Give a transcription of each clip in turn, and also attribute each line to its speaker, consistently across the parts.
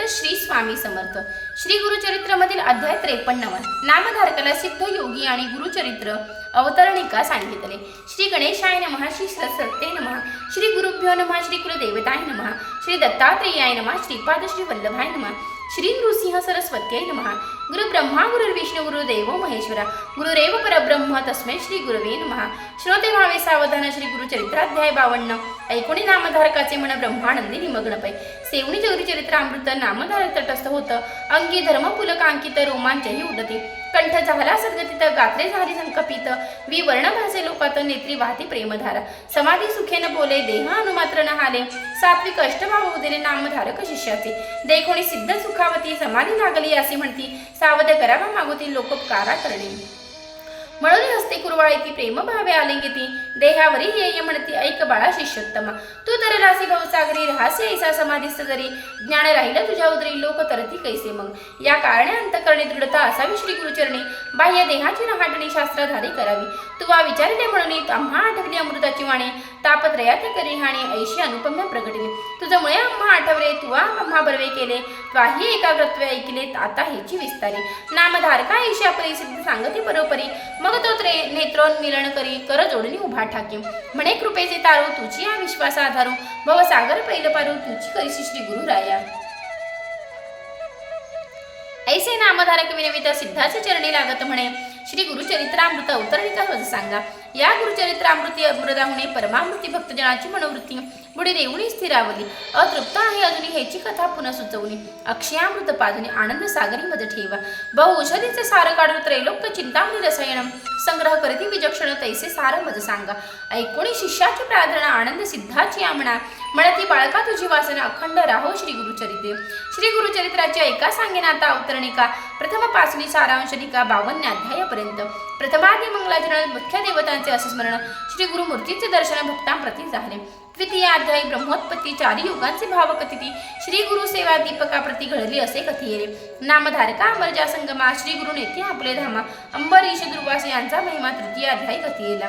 Speaker 1: श्रीयुक्त श्री स्वामी समर्थ. श्री गुरुचरित्रमधील अध्याय त्रेपन्नवा नामधारकाला सिद्ध योगी आणि गुरुचरित्र अवतरणिका सांगितले. श्री गणेशाय नमः श्री सत्य नमः श्री गुरुभ्यो नमः श्री कुलदेवताय नमः श्री दत्तात्रेयाय नमः श्रीपाद श्री वल्लभाय नमः श्री नृसिंह सरस्वत्यै नमः गुरु ब्रह्मा गुरुर्विष्णू गुरुदेव महेश्वरा। गुरुरेव परब्रह्म तस्मै श्री गुरवे नमः। श्रोते भावे सावधान श्री गुरुचरित्राध्याय बावन्न। ऐकोणी नामधारकाचे मन ब्रह्मानंदी निमग्न पै सेवणी चौरी चरित्रामृत नामधारक तटस्थ होतं। अंगी धर्म पुलकांकित रोमांचही उडते। कंठ झाला सद्गतीत गात्रे झाली संकपित. विवर्ण भासे लोकात नेत्री वाहती प्रेमधारा. समाधी सुखेन बोले देह अनुमात्र न हाले सात्विक अष्टभाव उदिले नामधारक शिष्याचे. देखोणी सिद्ध सुखावती समाधी लागली असे म्हणती. सावध करावा मागोती लोकोपकारा करणे. म्हणून हस्ते कुरवाळीती प्रेम भावे आलिंगिती. देहावरी येय म्हणती ऐक बाळा शिष्योत्तमा तू तर रासी भवसागरी रहासी ऐसा समाधीस्त जरी ज्ञान राहिलं तुझ्या उदरी लोक तरती कैसे मग या कारणे अंतकरणे दृढता असावी श्री गुरुचरणी बाह्य देहाची रहाटणी शास्त्राधारी करावी तुवा विचारले म्हणून आम्हा आठवली अमृताची वाणी तापत्रयात करी हाणी ऐशी अनुपम्य प्रगटली तुझ्यामुळे आम्हा आठवले तुवा आम्हा बरवे केले त्वाही एकाग्रत्व ऐकले आता हेची विस्तारी. नामधारका ऐशी आपली सिद्ध सांगते परोपरी मग तो त्रे नेत्रोन मिलन करी कर जोडणी उभा ठाके. म्हणे कृपेचे तारू तुझी या विश्वास आधारू. भव सागर पैल पारू तुझी करी श्री गुरु राया. ऐसे नामधारक विनविता सिद्धाचे चरणी लागत म्हणे. श्री गुरुचरित्रामृत अवतरणिका सांगा. या गुरुचरित्रामृती अमृताहुने परमामृती भक्तजनाची मनोवृत्ती. पुढे देऊनी स्थिरावली. अतृप्त आहे अजून ह्याची कथा पुन्हा सुचवली. अक्षयामृत पाजून आनंद सागरी मध्ये ठेवा. बहु औषधीचे सार काढून त्रैलोक चिंतामणी रसायन संग्रह करती विचक्षण तैसे सार मज सांगा. ऐकोणी शिष्याची प्रार्थना आनंद सिद्धाची आमणा. म्हणती बाळका तुझी वासना अखंड राहो श्री गुरुचरित्रे श्री गुरुचरित्राच्या ऐका सांगेन आता अवतरणिका. प्रथम पासनी सारांशनिका बावन्न अध्यायापर्यंत. प्रथमादी मंगलाचरण मुख्य देवतांचे असे स्मरण श्री गुरुमूर्तीचे दर्शन भक्तांप्रती झाले. द्वितीय अध्यायी ब्रह्मोत्पत्ती चार युगांचे भाव श्री गुरु सेवा दीपकाप्रती घडली असे कथियेले नामधारका अमरजा संगमा श्री गुरु नेते आपले धामा अंबरीश दुर्वास यांचा महिमा तृतीय अध्यायी कथियेला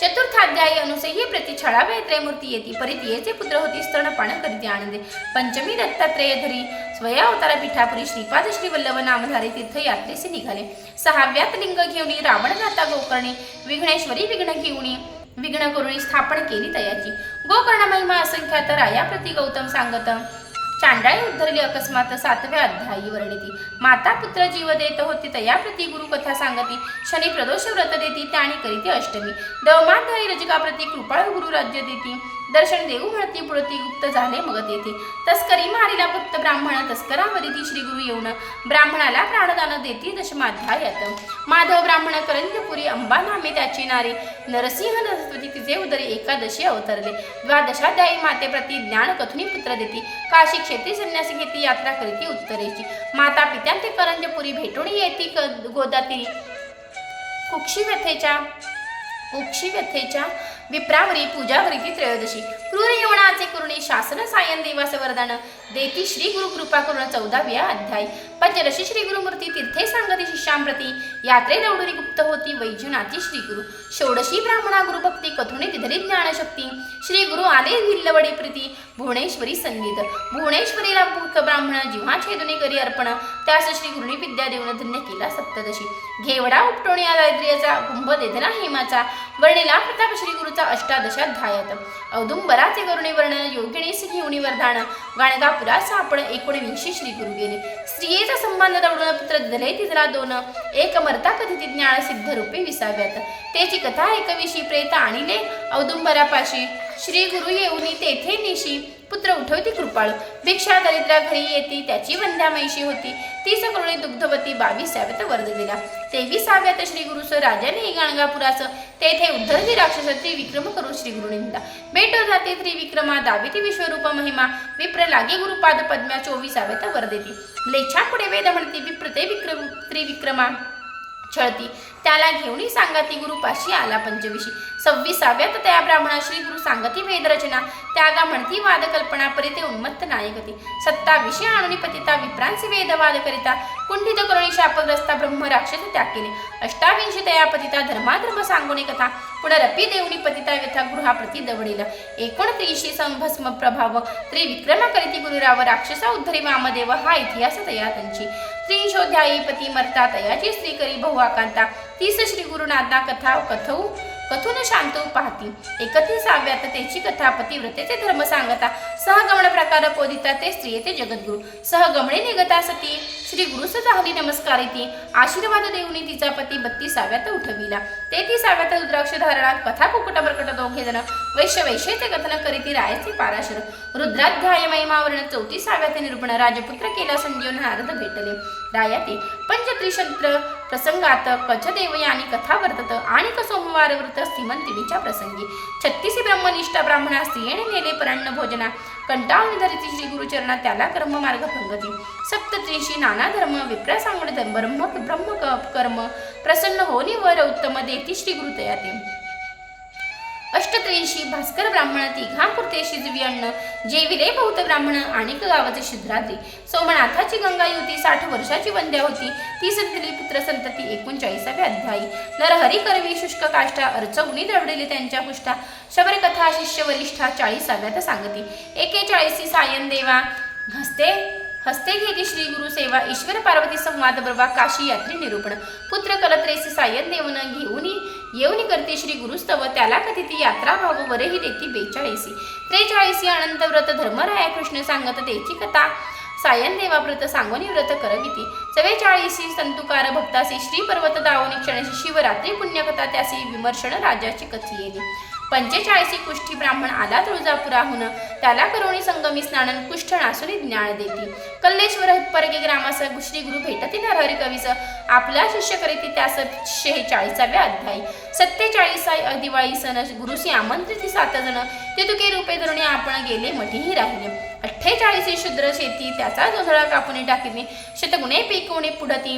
Speaker 1: चतुर्थाध्यायी अनुसयी प्रति छळावे त्रयमूर्ती येती परितीयेचे पुत्र होती स्तनपान करीती आनंदे पंचमी दत्तात्रेय धरी स्वया अवतारा पीठापुरी श्रीपाद श्री वल्लभ नामधारी तीर्थयात्रेसे निघाले। सहाव्यात लिंग घेऊनी रावणनाथा गोकर्णी विघ्नेश्वरी विघ्न घेऊनी विघ्न करुणी स्थापन केली तयाची। गोकर्ण महिमा असंख्यात राया प्रति गौतम सांगत चांडाळी उद्धरली अकस्मात सातव्या अध्यायी वर्णिती माता पुत्र जीव देत होती तया प्रती गुरु कथा सांगती. शनी प्रदोष व्रत देती त्याने करीती अष्टमी. दवमाध्यायी रजका प्रती कृपाळ गुरु राज्य देती. दर्शन देऊ म्हणती पुळती गुप्त झाले मग येथे. तस्करी मारिला फक्त ब्राह्मण तस्करावरी श्री गुरु येऊन ब्राह्मणाला प्राणदान देती दशमाध्यायात माधव ब्राह्मण करंजपुरी अंबा नामे त्याची नारे. नरसिंह सरस्वती तिचे उदरी एकादशी अवतरले. द्वादशाध्यायी मातेप्रती ज्ञान कथुनी पुत्र देती. काशी क्षेत्री संन्यासी घेती यात्रा करीती उत्तरेची. माता पित्यांते करंजपुरी भेटून येती क- गोदाती. कुक्षी व्यथेच्या कुक्षी व्यथेच्या विप्रावरी पूजा त्रयोदशी क्रूर यवनाचे करुणी शासन सायन देवास वरदान. देती श्री गुरु कृपा करुण चौदाव्या अध्याय. पंचदशी श्री गुरुमूर्ती तीर्थे सांगती शिष्यांप्रती यात्रे दौडुरी गुप्त होती वैजनाची श्री गुरु. षोडशी ब्राह्मणा गुरुभक्ती कथुने तिधरी ज्ञानशक्ती. श्री गुरु आले विल्लवडी प्रीती भुवनेश्वरी संगीत. भुवनेश्वरीला भूक ब्राह्मण जिव्हा छेदुने करी अर्पण. त्यास श्री गुरुनी विद्या देऊन धन्य केला सप्तदशी. घेवडा उपटोणे या दारिद्र्याचा कुंभ देधना हेमाचा. वर्णिला प्रताप श्री गुरुचा अष्टादशाध्यायात. औदुंबराचे करुणी वर्णन योगिणीस घेऊनी वरदान. गाणगापुरा सापड एकोणविंशी श्री गुरु गेले स्त्रियेचा संबंध दौडून पुत्र दिले तिजला दोन. एक मरता ती ज्ञान सिद्ध रूपे विसाव्यात. त्याची कथा एकविशी प्रेत आणिले. औदुंबरापाशी. श्री गुरु येऊनी तेथे निशी. पुत्र उठवती कृपाळू. भिक्षा दरिद्रा घरी येती त्याची वंध्यामैशी होती. तीस करुणी दुग्धवती बावीसाव्यात वर्ध दिला तेविसाव्यात श्री गुरुस राजाने गाणगापुरास तेथे उद्धरती राक्षस त्रिविक्रम करून श्री गुरु निंदा भेटो जाते त्रिविक्रमा दाविती विश्वरूप महिमा. विप्र लागे गुरुपाद पद्म्या चोवीसाव्यात वर देती लेछा पुढे वेद म्हणती विप्र ते विक्रम त्रिविक्रमा. छळती. त्याला घेऊन सांगती गुरुपाशी आला पंचविशी. सव्वीसाव्यात त्या ब्राह्मणा श्री गुरु सांगती वेदरचना त्यागा म्हणती वाद कल्पना परी ते उन्मत्त नायकती. सत्ताविषय आणून पतिता विप्रांचे वेदवाद करिता कुंठित करुणी शापग्रस्ता ब्रह्म राक्षस त्याग केले अष्टाविंशी तया पतिता धर्माधर्म सांगोनी कथा. पुनरपी देवणी पतिता व्यथा गृहाप्रती दवडील. एकोणत्रिशी संभस्म प्रभाव. त्रिविक्रम करीती गुरुराव राक्षसा उद्धरी वामदेव हा इतिहास तया त्यांची. त्रिशोध्यायी पती मरता तयाची स्त्री करी बहु आकांता तीस श्री गुरुनाथा कथा कथऊ कथून शांत पाहती. एकतीसाव्यात त्याची कथा पतिव्रतेचे धर्म सांगता. सहगमन प्रकार पोदिता ते स्त्रिये ते जगद्गुरु. सहगमने निगता सती. श्री गुरुस झाली नमस्कारिती आशीर्वाद देऊनी तिचा पती बत्तीसाव्यात उठविला. तेहतीसाव्यात रुद्राक्ष धारणात कथा कुकुट बरकट दोघे जण वैश्य वैश्यचे कथन करीती रायाचे पाराशर. रुद्राध्याय महिमावरण चौतीसाव्यात निरूपण राजपुत्र केला संजीवन नारद भेटले. रायाते पंचत्रिशंत्र प्रसंगात कचदेव यानी कथा वर्तत आणि सोमवार व्रत श्रीमंतिनीच्या प्रसंगी. छत्तीसी ब्रह्मनिष्ठा ब्राह्मणा स्त्रियेने नेले परान्न भोजना. कंटाळून धरिती श्री गुरुचरणा त्याला कर्म मार्ग भंगती. सप्तत्रिशी नाना धर्म विप्रा सांगड धर्म ब्रह्म ब्रह्म कर्म. प्रसन्न होनी वर उत्तम देती श्री गुरुतयाते अष्टत्रेंशी भास्कर ब्राह्मण तिघांपुरते शिजवी अन्न. जेविले बहुत ब्राह्मण आणि गावाचे शिद्राते सोमनाथाची गंगा युती साठ वर्षाची वंद्या होती. ती संतली पुत्र संतती एकोणचाळीसाव्या अध्यायी. नरहरी करवी शुष्क काष्टा अर्चवणी दवडले त्यांच्या पुष्टा. शबरकथा शिष्य वरिष्ठा चाळीसाव्यात सांगती. एकेचाळीसी सायन देवा. हस्ते हस्ते घेती श्री गुरु सेवा. ईश्वर पार्वती संवाद बरवा काशी यात्री निरूपण. पुत्र कलत्रेसी सायन देवन घेऊन येऊन करते श्री गुरुस्तव. त्याला कथिती यात्रा भाव वरही देती बेचाळीसी. त्रेचाळीसी अनंत व्रत धर्मराया कृष्ण सांगत देची कथा. सायन देवाव्रत सांगोनी व्रत करविती. चव्वेचाळीसी संतुकार भक्तासी श्री पर्वत दावनी क्षणशी शिवरात्री पुण्यकथा त्यासी विमर्शन राजाची कथी येली पंचेचाळीसी कुष्ठी ब्राह्मण आला तुळजापुराहून. त्याला करुणी संगमी स्नानन कुष्ठ नासुरी ज्ञान देती. कल्लेश्वर परगे ग्रामास श्री गुरु भेटती नरहरी कवीस आपला शिष्य करीती त्यास शेहेचाळीसाव्या अध्यायी. सत्तेचाळीसा दिवाळी सण गुरुसी आमंत्रित सात जण तितुके रूपे धरुणी आपण गेले मठीही राहिले. अठ्ठेचाळीसी शूद्र शेती त्याचा जोधळा कापून टाकिली शतगुणे पिकवणे पुढती.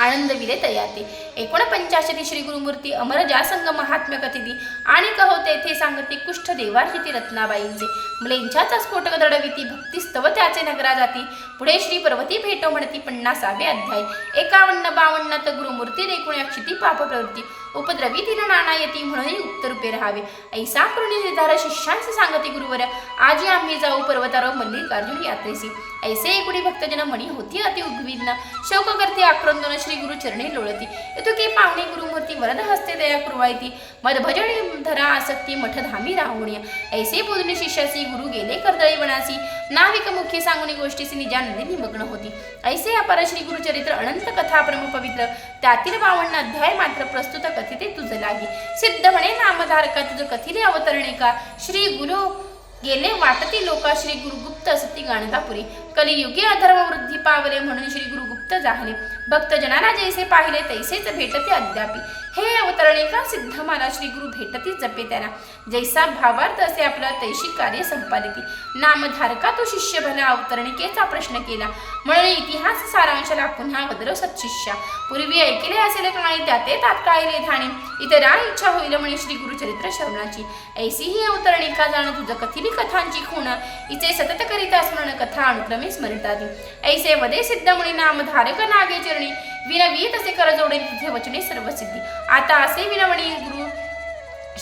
Speaker 1: आनंद विले तयाते एकोणपंचाशती श्री गुरुमूर्ती अमर जासंग महात्म्य कथिती आणि कहोते येथे सांगते कुष्ठ देवार्हिती रत्नाबाईंचे. म्लेंछाचा स्फोटक दडविती भक्तिस्तव त्याचे नगरा जाती पुढे श्री पर्वती भेटो म्हणती पन्नासावे अध्याय. एकावन्न बावन्नात गुरुमूर्ती देखुण्या क्षिती पाप प्रवृत्ती. उपद्रवी तिला नाना येती म्हणूनही गुप्त रूपे राहावे. ऐसा करून निर्धार शिष्यांचे सांगते गुरुवर आजी आम्ही जाऊ पर्वतावर मल्लिकार्जुन यात्रेसी ऐसे एकुडी भक्तजन मणी होती अति उद्विग्न. शोक करते आक्रंदन श्री गुरु चरणी लोळती. की पाहुणे गुरुमूर्ती वरद हस्ते दया कुरवायती मदभजने धरा आसक्ती मठ धामी राहुणी. ऐसे बोधने शिष्यासी गुरु गेले कर्दळी वनासी. नाविक मुख्य सांगुनी गोष्टीसी निजानंदी निमग्न होती. ऐसे अपार श्री गुरुचरित्र अनंत कथा परम पवित्र. त्यातील बावन्न अध्याय मात्र प्रस्तुत कथिते तुझ लागी. सिद्ध म्हणे नामधारका तुझ कथिले अवतरणे का? श्री गुरु गेले वाटती लोका श्री गुरुगुप्त असती गाणगापुरी कलियुगे अधर्म वृद्धी पावले म्हणून श्री गुरुगुप्त जाहले भक्तजनाला जैसे पाहिले तैसेच भेटते अद्यापी. हे अवतरणे का सिद्ध मला श्री गुरु भेटती जपे त्याला जैसा भावार्थ असे आपला तैशी कार्य संपादिती नामधारका तो शिष्य भला अवतरणिकेचा प्रश्न केला. म्हणून इतिहास सारांशाला पुन्हा वदरो सत्शिष्या पूर्वी ऐकले असेल काळी त्याते तात्काळी धाणे इतरा इच्छा होईल म्हणे श्री गुरुचरित्र श्रवणाची. ऐसी ही अवतरणिका जाण तुझ कथिली कथांची खूण. इचे सतत करिता स्मरण कथा अनुक्रमे स्मरितात ऐसे वदे सिद्ध म्हणे नामधारक नागेचर चरणी विनवी तसे कर जोडे तिथे वचने सर्वसिद्धी. आता असे विनवणी गुरु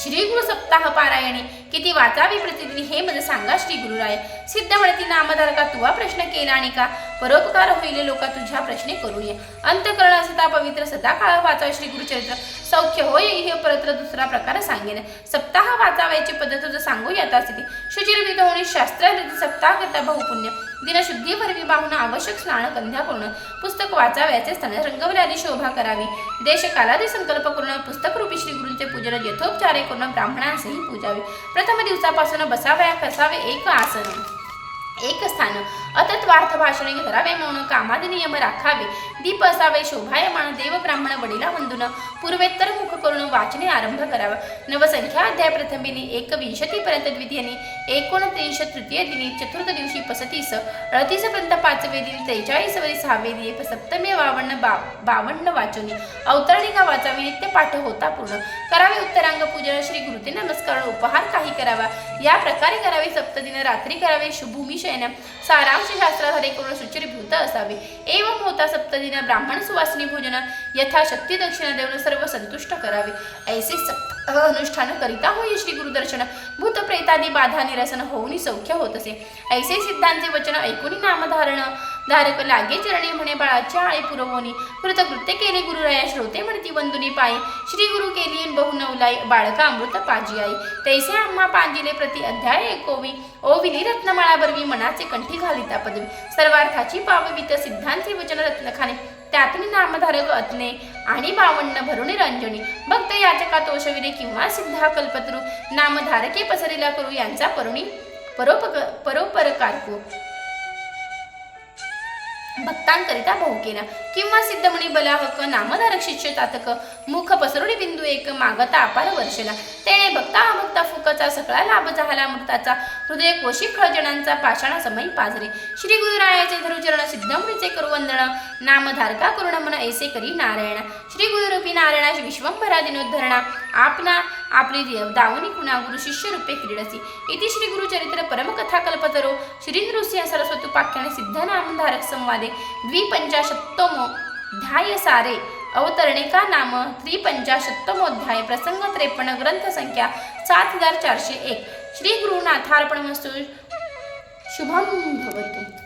Speaker 1: श्री गुरु सप्ताह पारायणे. किती वाचावी प्रतिदिन हे मला सांगा श्री गुरुराय. सिद्ध म्हणती नामधारका तुवा प्रश्न केला आणि का? परोपकार होईल लोका तुझ्या प्रश्ने करू ये अंतकरण असता पवित्र सदा काळ वाचा श्री गुरुचरित्र. सौख्य होय हे परत्र दुसरा प्रकार सांगेन. सप्ताह वाचावायची पद्धत तुझं सांगू येता स्थिती. शुचिरविध होणे शास्त्र सप्ताह करता बहुपुण्य. दिनशुद्धी भरवी बाहुन आवश्यक स्नान कंध्या करून पुस्तक वाचावयाचे स्थान रंगवल्यादी शोभा करावी. देश कालादी संकल्प करून पुस्तक रूपी श्री गुरूंचे पूजन यथोपचारे करून ब्राह्मणांसही पूजावे. प्रथम दिवसापासून बसावया कसावे एक आसन एक स्थान अतत्वार्थ भाषणे धरावे म्हणून कामादि नियम राखावे. दीप असावे शोभायमान देव ब्राह्मण वडिला वंदून. पूर्वेत्तर मुख करून वाचने आरंभ करावा. नवसंख्या अध्याय प्रथमिनी एकविंशती पर्यंत द्वितीयनी एकोणत्रिश तृतीय दिनी चतुर्थ दिवशी पसतीस अडतीस पर्यंत पाचवे दिन त्रेचाळीस वरी सहावे दिनी सप्तमे बावन्न बा बावन्न वाचोनी. अवतरणिका वाचावी नित्य पाठ होता पूर्ण. करावे उत्तरांग पूजन श्री गुरुते नमस्कार उपहार काही करावा. या प्रकारे करावे सप्तदिन रात्री करावे शुभूमी शयन. सारांश शास्त्राधारे करून सुचिरभूत असावे. एवं होता सप्तदिना ब्राह्मण सुवासिनी भोजन यथाशक्ती दक्षिणा देऊन सर्व संतुष्ट करावे. ऐसे सप्त अनुष्ठान करिता होई श्री गुरुदर्शन. भूत प्रेतादी बाधा निरसन होऊन सौख्य होत असे. ऐसे सिद्धांचे वचन ऐकून नामधारण. धारक लागे चरणी म्हणे बाळाच्या आई पुरवणी कृतकृत्य केले गुरुराया श्रोते म्हणती वंदुनी पाय. श्री गुरु केली बहु नवलाई. बाळका अमृत पाजी आई. तैसे आम्हा पांजिले प्रति अध्याय एकोवी. ओ विली बरवी मनाचे कंठी घालिता पदवी. सर्वार्थाची पाववित सिद्धांचे वचन रत्नखाने. त्यातून नामधारक अत्ने आणि बावन्न भरुणी रंजनी भक्त याचका तोषविरे किंवा सिद्धा कल्पतरू नामधारके पसरीला करू यांचा परुणी परोपक परोपरकारको. भक्तांकरिता भाऊ केला किंवा सिद्धमणी बलाहक नामधारक शिष्य तातक मुख पसरुडी बिंदू एक मागता अपार वर्षला. तेने भक्ता अभक्ता फुकचा सगळा लाभ झाला मृताचा हृदय कोशी खळजणांचा पाषाणासमयी पाजरे. श्री गुरुरायाचे धरुचरण सिद्धमणीचे करू नामधारका करुण मन ऐसे करी नारायण. श्री गुरुरूपी नारायणा विश्वंभरा दिनोद्धरणा आपणा आपली देव दावनी कुणा गुरु शिष्य रूपे क्रीडसी. इति श्री गुरुचरित्र परमकथा कल्पतरो. श्री नृसिंह सरस्वती पाख्याने सिद्धनामधारक संवादे. द्विपंचाशत्तमो ध्याय सारे. अवतरणिका नाम? त्रिपंचाशत्तमोध्याय प्रसंग त्रेपन्न ग्रंथ संख्या सात हजार चारशे एक. श्री गुरुनाथार्पणमस्तु. शुभम भवतु.